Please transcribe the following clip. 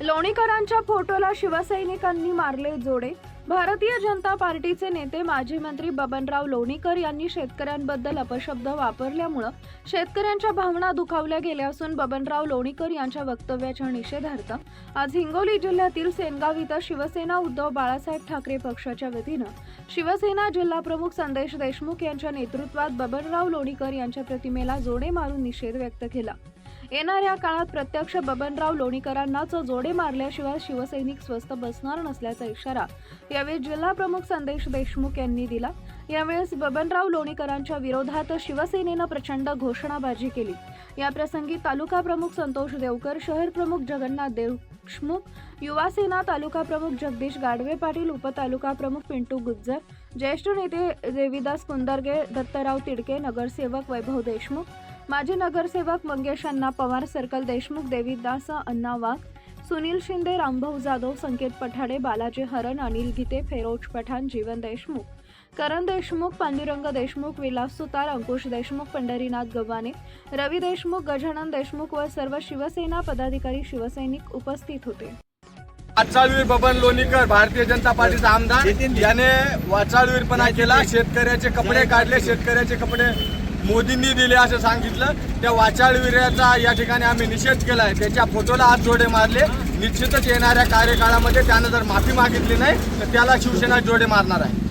लोणीकरांच्या फोटोला शिवसैनिकांनी मारले जोडे. भारतीय जनता पार्टीचे नेते माजी मंत्री बबनराव लोणीकर यांनी शेतकऱ्यांबद्दल अपशब्द वापरल्यामुळं शेतकऱ्यांच्या भावना दुखावल्या गेल्या असून बबनराव लोणीकर यांच्या वक्तव्याच्या निषेधार्थ आज हिंगोली जिल्ह्यातील सेनगाव इथं शिवसेना उद्धव बाळासाहेब ठाकरे पक्षाच्या वतीनं शिवसेना जिल्हा प्रमुख संदेश देशमुख यांच्या नेतृत्वात बबनराव लोणीकर यांच्या प्रतिमेला जोडे मारून निषेध व्यक्त केला. येणाऱ्या काळात प्रत्यक्ष बबनराव लोणीकरांनाच जोडे मारल्याशिवाय शिवसैनिक स्वस्त बसणार नसल्याचा इशारा यावेळी जिल्हा प्रमुख संदेश देशमुख यांनी दिला. यावेळेस बबनराव लोणीकरांच्या विरोधात शिवसेनेनं प्रचंड घोषणाबाजी केली. याप्रसंगी तालुका प्रमुख संतोष देवकर शहर प्रमुख जगन्नाथ देशमुख युवासेना तालुका प्रमुख जगदीश गाडवे पाटील उपतालुका प्रमुख पिंटू गुज्जर ज्येष्ठ नेते देवीदास कुंदरगे दत्तराव तिडके नगरसेवक वैभव देशमुख माजी नगरसेवक मंगेश अण्णा पवार सर्कल देशमुख देविदास अण्णा वाघ सुनील शिंदे रामभाऊ जाधव संकेत पठाडे बालाजी हरण अनिल गीते फेरोज पठाण जीवन देशमुख करण देशमुख पांडुरंग देशमुख विलास सुतार अंकुश देशमुख पंढरीनाथ गव्हाणे रवी देशमुख गजानन देशमुख व सर्व शिवसेना पदाधिकारी शिवसैनिक उपस्थित होते. वाचाळवीर बबन लोणीकर भारतीय जनता पार्टीचा आमदार याने वाचाळवीरपणा केला. शेतकऱ्याचे कपडे काढले शेतकऱ्याचे कपडे मोदींनी दिले असं सांगितलं. त्या वाचाळवीराचा या ठिकाणी आम्ही निषेध केला आहे त्याच्या फोटोला हात जोडे मारले. निश्चितच येणाऱ्या कार्यकाळामध्ये त्यानं जर माफी मागितली नाही तर त्याला शिवसेना जोडे मारणार आहे.